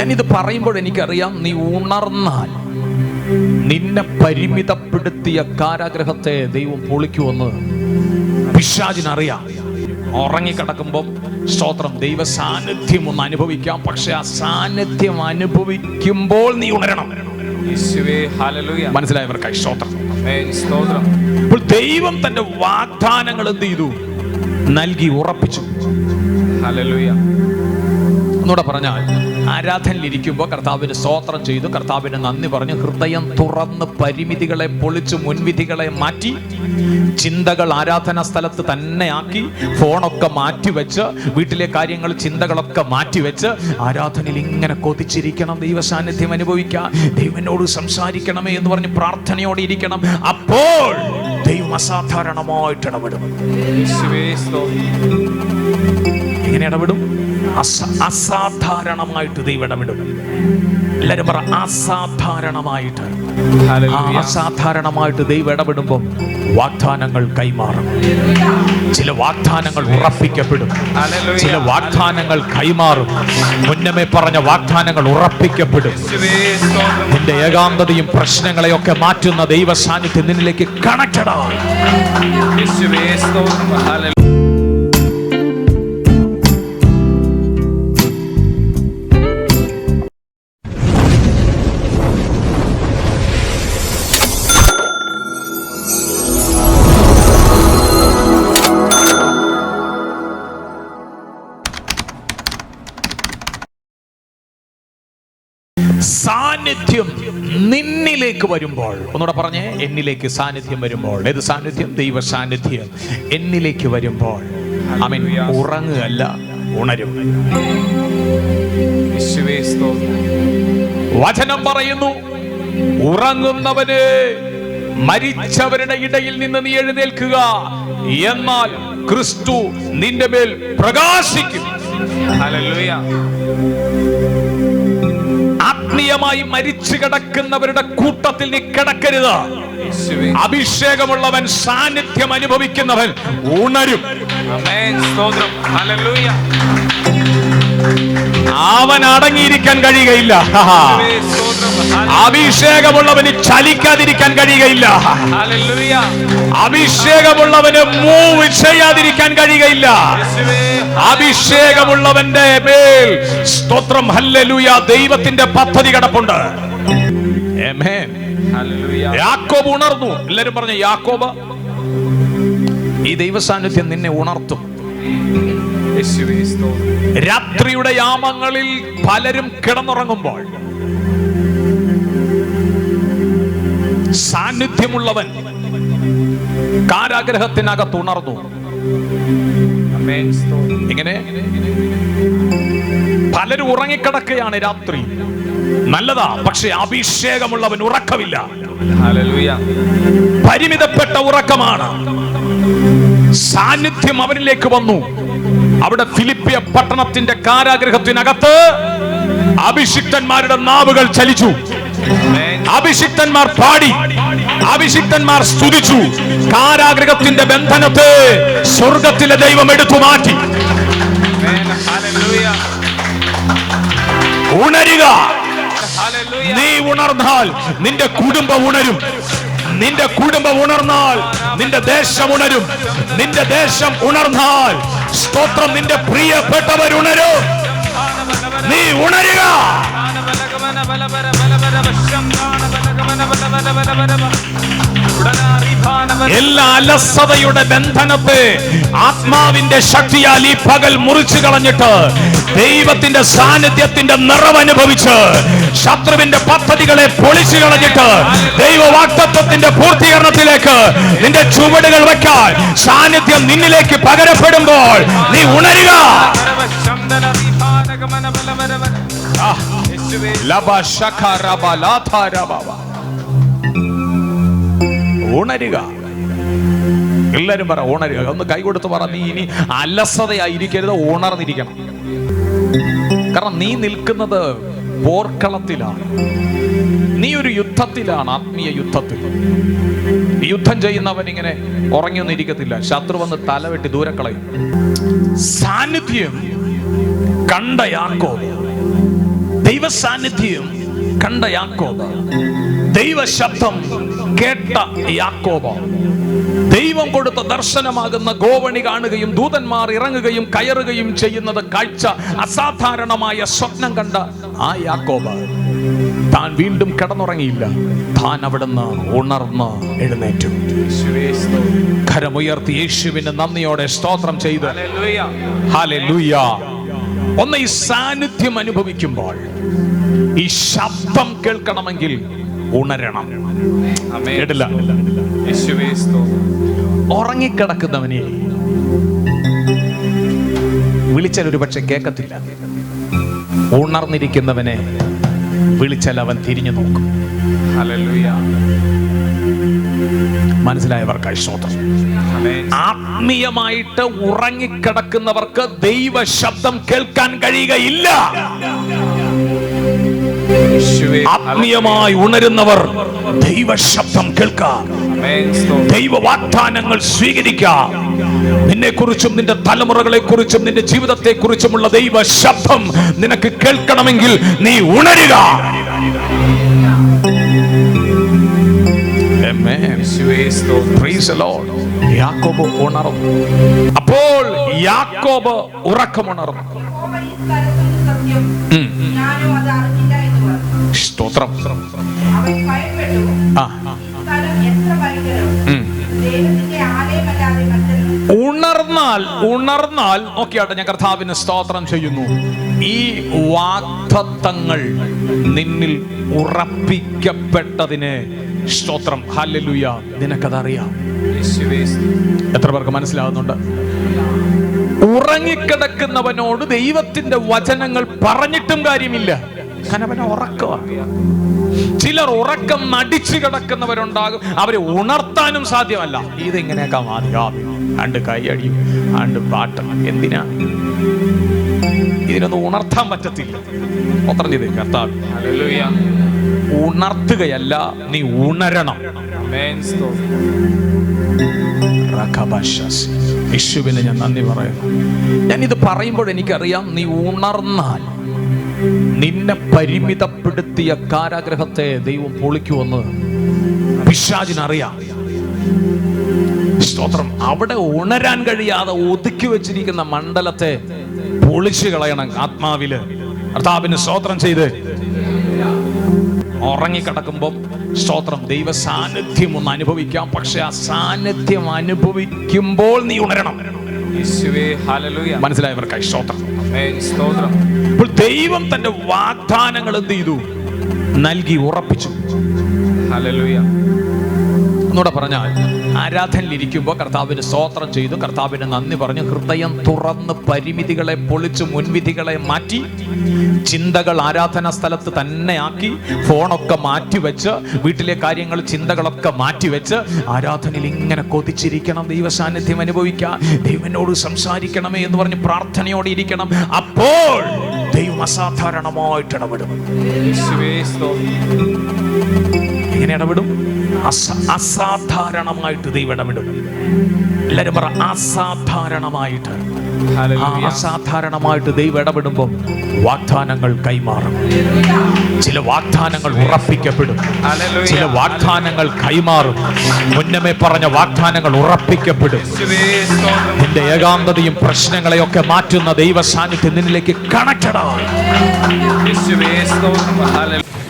ഞാനിത് പറയുമ്പോൾ എനിക്കറിയാം നീ ഉണർന്നാൽ നിന്നെ പരിമിതപ്പെടുത്തിയ കാരാഗ്രഹത്തെ ദൈവം പൊളിക്കുമെന്ന് പിശാചിനറിയാം. ഉറങ്ങിക്കിടക്കുമ്പം സ്തോത്രം ദൈവ സാന്നിധ്യം ഒന്ന് അനുഭവിക്കാം. പക്ഷെ ആ സാന്നിധ്യം അനുഭവിക്കുമ്പോൾ നീ ഉണരണം. മനസ്സിലായവർക്കായി സ്തോത്രം. ദൈവം തന്റെ വാഗ്ദാനങ്ങൾ എന്ത് ചെയ്തു? നൽകി ഉറപ്പിച്ചു. ഒന്നുകൂടെ പറഞ്ഞാൽ ആരാധനയിലിരിക്കുമ്പോൾ കർത്താവിന് സ്തോത്രം ചെയ്തു കർത്താവിന് നന്ദി പറഞ്ഞു. ഹൃദയം തുറന്ന് പരിമിതികളെ പൊളിച്ച് മുൻവിധികളെ മാറ്റി ചിന്തകൾ ആരാധനാ സ്ഥലത്ത് തന്നെ ആക്കി ഫോണൊക്കെ മാറ്റിവെച്ച് വീട്ടിലെ കാര്യങ്ങൾ ചിന്തകളൊക്കെ മാറ്റിവെച്ച് ആരാധനയിൽ ഇങ്ങനെ കൊതിച്ചിരിക്കണം. ദൈവസാന്നിധ്യം അനുഭവിക്കുക ദൈവനോട് സംസാരിക്കണമേ എന്ന് പറഞ്ഞ് പ്രാർത്ഥനയോടെ ഇരിക്കണം. അപ്പോൾ ദൈവം അസാധാരണമായിട്ട് ഇടപെടും. എങ്ങനെ ഇടപെടും? അസാധാരണമായിട്ട് ദൈവം ഇടപെടും. എല്ലാരും പറ അസാധാരണമായിട്ട്. അസാധാരണമായിട്ട് ദൈവം ഇടപെടുമ്പോൾ വാഗ്ദാനങ്ങൾ കൈമാറും. ചില വാഗ്ദാനങ്ങൾ ഉറപ്പിക്കപ്പെടും. ചില വാഗ്ദാനങ്ങൾ കൈമാറും. മുന്നമേ പറഞ്ഞ വാഗ്ദാനങ്ങൾ ഉറപ്പിക്കപ്പെടും. നിന്റെ ഏകാന്തതയും പ്രശ്നങ്ങളെയൊക്കെ മാറ്റുന്ന ദൈവ സാന്നിധ്യം നിന്നിലേക്ക് കണക്റ്റഡ് യേശുവേ സാന്നിധ്യം നിന്നിലേക്ക് വരുമ്പോൾ. ഒന്നുകൂടെ പറഞ്ഞേ എന്നിലേക്ക് സാന്നിധ്യം വരുമ്പോൾ. ഏത് സാന്നിധ്യം? ദൈവ സാന്നിധ്യം എന്നിലേക്ക് വരുമ്പോൾ. അവൻ ഉറങ്ങുകയല്ല ഉണരും. വചനം പറയുന്നു ഉറങ്ങുന്നവന് മരിച്ചവരുടെ ഇടയിൽ നിന്ന് നീ എഴുന്നേൽക്കുക. എന്നാൽ ക്രിസ്തു നിന്റെ മേൽ പ്രകാശിക്കും. ആത്മീയമായി മരിച്ചു കിടക്കുന്നവരുടെ കൂട്ടത്തിൽ നീ കിടക്കരുത്. അഭിഷേകമുള്ളവൻ സാന്നിധ്യം അനുഭവിക്കുന്നവൻ ഉണരും. സ്തോത്രം. ഹല്ലേലൂയ അവൻ അടങ്ങിയിരിക്കാൻ കഴിയുകയില്ല. അഭിഷേകമുള്ളവന് ചലിക്കാതിരിക്കാൻ കഴിയുകയില്ല. അഭിഷേകമുള്ളവന് മൂവ് ചെയ്യാതിരിക്കാൻ കഴിയുകയില്ല. അഭിഷേകമുള്ളവന്റെ മേൽ സ്തോത്രം. ഹല്ലലൂയ. ദൈവത്തിന്റെ പദ്ധതി കിടപ്പുണ്ട്. യാക്കോബ് ഉണർന്നു. എല്ലാരും പറഞ്ഞു യാക്കോബ് ഈ ദൈവസാന്നിധ്യം നിന്നെ ഉണർത്തും. രാത്രിയുടെ യാമങ്ങളിൽ പലരും കിടന്നുറങ്ങുമ്പോൾ സാന്നിധ്യമുള്ളവൻ കാരാഗ്രഹത്തിനകത്ത് ഉണർന്നു. ഇങ്ങനെ പലരും ഉറങ്ങിക്കിടക്കുകയാണ് രാത്രി. നല്ലതാ പക്ഷെ അഭിഷേകമുള്ളവൻ ഉറക്കമില്ല. പരിമിതപ്പെട്ട ഉറക്കമാണ്. സാന്നിധ്യം അവനിലേക്ക് വന്നു. അവിടെ ഫിലിപ്പിയ പട്ടണത്തിന്റെ കാരാഗ്രഹത്തിനകത്ത് അഭിഷിക്തന്മാരുടെ നാവുകൾ ചലിച്ചു. അഭിഷിക്തന്മാർ പാടി. അഭിഷിക്തന്മാർ സ്തുതിച്ചു. കാരാഗ്രഹത്തിന്റെ ബന്ധനത്തെ സ്വർഗത്തിലെ ദൈവം എടുത്തു മാറ്റി. ഉണരുക. നീ ഉണർന്നാൽ നിന്റെ കുടുംബം ഉണരും. നിന്റെ കുടുംബം ഉണർന്നാൽ നിന്റെ ദേശം ഉണരും. നിന്റെ ദേശം ഉണർന്നാൽ സ്തോത്രം നിന്റെ പ്രിയപ്പെട്ടവർ ഉണരും. നീ ഉണരുക. എല്ലാ അലസതയുടെ ബന്ധനത്തെ ആത്മാവിന്റെ ശക്തിയാൽ ഈ പകൽ മുറിച്ചു കളഞ്ഞിട്ട് ദൈവത്തിന്റെ സാന്നിധ്യത്തിന്റെ നിറവനുഭവിച്ച് ശത്രുവിന്റെ പദ്ധതികളെ പൊളിച്ചു കളഞ്ഞിട്ട് ദൈവവാക്തത്വത്തിന്റെ പൂർത്തീകരണത്തിലേക്ക് നിന്റെ ചുവടുകൾ വെക്കാൻ സാന്നിധ്യം നിന്നിലേക്ക് പകരപ്പെടുമ്പോൾ നീ ഉണരുക. ഉണരുക എല്ലാരും പറ ഉണരുക ഒന്ന് കൈ കൊടുത്ത് പറ നീ ഇനി അലസതയായിരിക്കരുത് ഓണർന്നിരിക്കണം കാരണം നീ നിൽക്കുന്നത് പോർക്കളത്തിലാണ്. നീ ഒരു യുദ്ധത്തിലാണ് ആത്മീയ യുദ്ധത്തിൽ. യുദ്ധം ചെയ്യുന്നവൻ ഇങ്ങനെ ഉറങ്ങിയൊന്നും ഇരിക്കത്തില്ല ശത്രു വന്ന് തലവെട്ടി ദൂരെ കളയും. സാന്നിധ്യം കണ്ട യാക്കോ ദൈവ സാന്നിധ്യം കണ്ട യാക്കോബ്. ദൈവശബ്ദം കേട്ട യാക്കോബ്. ദൈവം കൊടുത്ത ദർശനമാകുന്ന ഗോവണി കാണുകയും ദൂതന്മാർ ഇറങ്ങുകയും കയറുകയും ചെയ്യുന്നത് കാഴ്ച അസാധാരണമായ സ്വപ്നം കണ്ട ആ യാക്കോബ്. താൻ വീണ്ടും കിടന്നുറങ്ങിയില്ല. താൻ അവിടുന്ന് ഉണർന്ന് എഴുന്നേറ്റു. കരമുയർത്തി യേശുവിന് നന്ദിയോടെ സ്തോത്രം ചെയ്ത്. ഹാലെ ഹല്ലേലൂയ. ഒന്ന് ഈ സാന്നിധ്യം അനുഭവിക്കുമ്പോൾ ഈ ശബ്ദം കേൾക്കണമെങ്കിൽ ഉണരണം. കേട്ടില്ല? ഉറങ്ങിക്കിടക്കുന്നവനെ വിളിച്ചാൽ ഒരു പക്ഷെ കേൾക്കത്തില്ല. ഉണർന്നിരിക്കുന്നവനെ വിളിച്ചാൽ അവൻ തിരിഞ്ഞു നോക്കും. മനസ്സിലായവർക്കായി സ്തോത്രം ആത്മീയമായിട്ട് ഉറങ്ങിക്കിടക്കുന്നവർക്ക് ദൈവ ശബ്ദം കേൾക്കാൻ കഴിയുകയില്ല. ആത്മീയമായി ഉണരുന്നവർ ദൈവ ശബ്ദം കേൾക്കാം ദൈവ വാഗ്ദാനങ്ങൾ സ്വീകരിക്കാം. നിന്നെ കുറിച്ചും നിന്റെ തലമുറകളെ കുറിച്ചും നിന്റെ ജീവിതത്തെ കുറിച്ചുമുള്ള ദൈവ ശബ്ദം നിനക്ക് കേൾക്കണമെങ്കിൽ നീ ഉണരുക. യാക്കോബ് ഉണർന്നു. അപ്പോൾ യാക്കോബ് ഉറക്കമുണർന്നു. സ്തോത്രം. ആ ഉണർന്നാൽ ഉണർന്നാൽ നോക്കിയാട്ടെ ഞാൻ കർത്താവിന് സ്തോത്രം ചെയ്യുന്നു. ഈ വാഗ്ദത്തങ്ങൾ നിന്നിൽ ഉറപ്പിക്കപ്പെട്ടതിന് സ്തോത്രം. ഹല്ലുയ നിനക്കതറിയാം. എത്ര പേർക്ക് മനസ്സിലാകുന്നുണ്ട് ഉറങ്ങിക്കിടക്കുന്നവനോട് ദൈവത്തിന്റെ വചനങ്ങൾ പറഞ്ഞിട്ടും കാര്യമില്ല. അവനെ ഉറക്കുക ചിലർ ഉറക്കം നടിച്ചു കിടക്കുന്നവരുണ്ടാകും. അവരെ ഉണർത്താനും സാധ്യമല്ല. ഇതെങ്ങനെയൊക്കെ മാറി ആണ്ട് കൈയടിയും ആണ്ട് പാട്ട്. എന്തിനാ? ഇതിനൊന്നും ഉണർത്താൻ പറ്റത്തില്ല. ചെയ്തേ കർത്താവ്. ഉണർത്തുകയല്ല നീ ഉണരണം. യേശുവിന് ഞാൻ നന്ദി പറയുന്നു. ഞാൻ ഇത് പറയുമ്പോൾ എനിക്കറിയാം നീ ഉണർന്നാൽ നിന്നെ പരിമിതപ്പെടുത്തിയ കാരാഗ്രഹത്തെ ദൈവം പൊളിക്കുമെന്ന് പിശാചിനറിയാം. സ്തോത്രം. അവിടെ ഉണരാൻ കഴിയാതെ ഒതുക്കി വെച്ചിരിക്കുന്ന മണ്ഡലത്തെ പൊളിച്ചു കളയണം ആത്മാവിൽ. കർത്താവിന് സ്തോത്രം ചെയ്ത്. ഉറങ്ങിക്കിടക്കുമ്പോൾ സ്തോത്രം. ദൈവ സാന്നിധ്യം ഒന്ന് അനുഭവിക്കാം. പക്ഷെ ആ സാന്നിധ്യം അനുഭവിക്കുമ്പോൾ നീ ഉണരണം. മനസ്സിലായവർക്കായി സ്തോത്രം. ദൈവം തന്റെ വാഗ്ദാനങ്ങൾ എന്ത് ചെയ്തു? നൽകി ഉറപ്പിച്ചു. ഒന്നുകൂടെ പറഞ്ഞാൽ ആരാധനയിലിരിക്കുമ്പോൾ കർത്താവിന് സ്തോത്രം ചെയ്തു. കർത്താവിന് നന്ദി പറഞ്ഞു. ഹൃദയം തുറന്ന് പരിമിതികളെ പൊളിച്ച് മുൻവിധികളെ മാറ്റി ചിന്തകൾ ആരാധനാ സ്ഥലത്ത് തന്നെ ആക്കി ഫോണൊക്കെ മാറ്റിവെച്ച് വീട്ടിലെ കാര്യങ്ങൾ ചിന്തകളൊക്കെ മാറ്റിവെച്ച് ആരാധനയിൽ ഇങ്ങനെ കൊതിച്ചിരിക്കണം. ദൈവസാന്നിധ്യം അനുഭവിക്കാൻ ദൈവനോട് സംസാരിക്കണമേ എന്ന് പറഞ്ഞ് പ്രാർത്ഥനയോടെ ഇരിക്കണം. അപ്പോൾ ദൈവം അസാധാരണമായിട്ട് ഇടപെടും. എങ്ങനെ ഇടപെടും? അസാധാരണമായിട്ട് ദൈവം ഇടപെടും എല്ലാരും പറ അസാധാരണമായിട്ട്. അസാധാരണമായിട്ട് ദൈവം ഇടപെടുമ്പോൾ വാഗ്ദാനങ്ങൾ കൈമാറും. ചില വാഗ്ദാനങ്ങൾ ഉറപ്പിക്കപ്പെടും. ചില വാഗ്ദാനങ്ങൾ കൈമാറും. മുന്നമേ പറഞ്ഞ വാഗ്ദാനങ്ങൾ ഉറപ്പിക്കപ്പെടും. നിന്റെ ഏകാന്തതയും പ്രശ്നങ്ങളെയൊക്കെ മാറ്റുന്ന ദൈവ സാന്നിധ്യം നിന്നിലേക്ക് ഹല്ലേലൂയ.